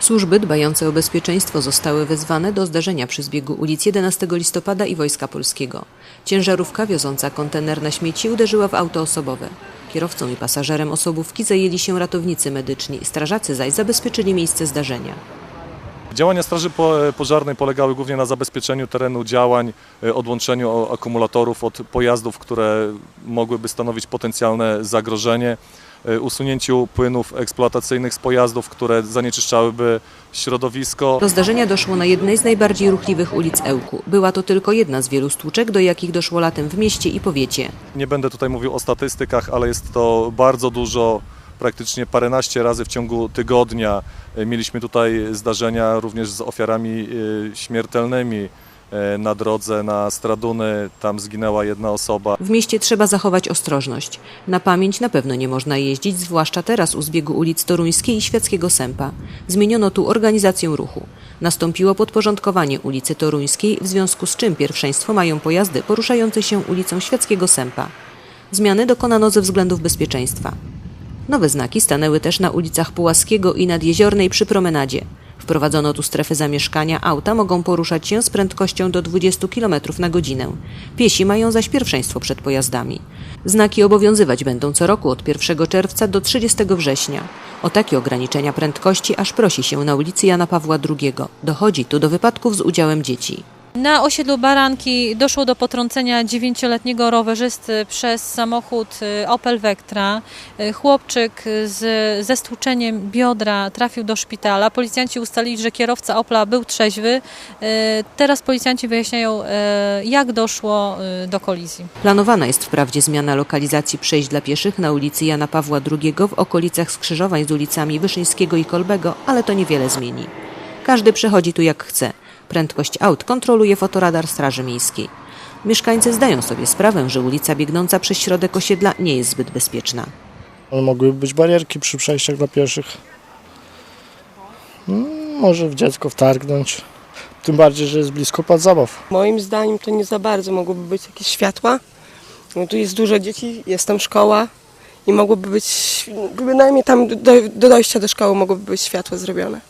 Służby dbające o bezpieczeństwo zostały wezwane do zdarzenia przy zbiegu ulic 11 listopada i Wojska Polskiego. Ciężarówka wioząca kontener na śmieci uderzyła w auto osobowe. Kierowcą i pasażerem osobówki zajęli się ratownicy medyczni, strażacy zaś zabezpieczyli miejsce zdarzenia. Działania Straży Po- Pożarnej polegały głównie na zabezpieczeniu terenu działań, e, odłączeniu akumulatorów od pojazdów, które mogłyby stanowić potencjalne zagrożenie, e, usunięciu płynów eksploatacyjnych z pojazdów, które zanieczyszczałyby środowisko. Do zdarzenia doszło na jednej z najbardziej ruchliwych ulic Ełku. Była to tylko jedna z wielu stłuczek, do jakich doszło latem w mieście i powiecie. Nie będę tutaj mówił o statystykach, ale jest to bardzo dużo, praktycznie paręnaście razy w ciągu tygodnia. E, Mieliśmy tutaj zdarzenia również z ofiarami e, śmiertelnymi na drodze na Straduny. Tam zginęła jedna osoba. W mieście trzeba zachować ostrożność. Na pamięć na pewno nie można jeździć, zwłaszcza teraz u zbiegu ulic Toruńskiej i Świeckiego Sępa. Zmieniono tu organizację ruchu. Nastąpiło podporządkowanie ulicy Toruńskiej, w związku z czym pierwszeństwo mają pojazdy poruszające się ulicą Świeckiego Sępa. Zmiany dokonano ze względów bezpieczeństwa. Nowe znaki stanęły też na ulicach Pułaskiego i Nadjeziornej przy promenadzie. Wprowadzono tu strefy zamieszkania. Auta mogą poruszać się z prędkością do 20 km na godzinę. Piesi mają zaś pierwszeństwo przed pojazdami. Znaki obowiązywać będą co roku od 1 czerwca do 30 września. O takie ograniczenia prędkości aż prosi się na ulicy Jana Pawła II. Dochodzi tu do wypadków z udziałem dzieci. Na osiedlu Baranki doszło do potrącenia dziewięcioletniego rowerzysty przez samochód y, Opel Vectra. Y, Chłopczyk z, ze stłuczeniem biodra trafił do szpitala. Policjanci ustalili, że kierowca Opla był trzeźwy. Y, Teraz policjanci wyjaśniają, jak doszło do kolizji. Planowana jest wprawdzie zmiana lokalizacji przejść dla pieszych na ulicy Jana Pawła II w okolicach skrzyżowań z ulicami Wyszyńskiego i Kolbego, ale to niewiele zmieni. Każdy przechodzi tu jak chce. Prędkość aut kontroluje fotoradar Straży Miejskiej. Mieszkańcy zdają sobie sprawę, że ulica biegnąca przez środek osiedla nie jest zbyt bezpieczna. Ale Mogłyby być barierki przy przejściach dla pieszych. Mm, Może w dziecko wtargnąć. Tym bardziej, że jest blisko plac zabaw. Moim zdaniem to nie za bardzo mogłoby być jakieś światła. No, tu jest dużo dzieci, jest tam szkoła i mogłoby być, bynajmniej tam do, do dojścia do szkoły mogłoby być światło zrobione.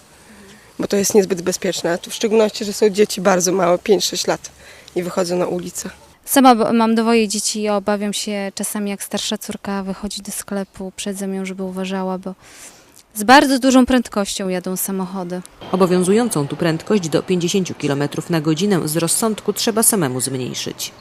Bo to jest niezbyt bezpieczne, a tu w szczególności, że są dzieci bardzo małe, 5-6 lat i wychodzą na ulicę. Sama mam dwoje dzieci i obawiam się czasami, jak starsza córka wychodzi do sklepu, przedzam ją, żeby uważała, bo z bardzo dużą prędkością jadą samochody. Obowiązującą tu prędkość do 50 km na godzinę z rozsądku trzeba samemu zmniejszyć.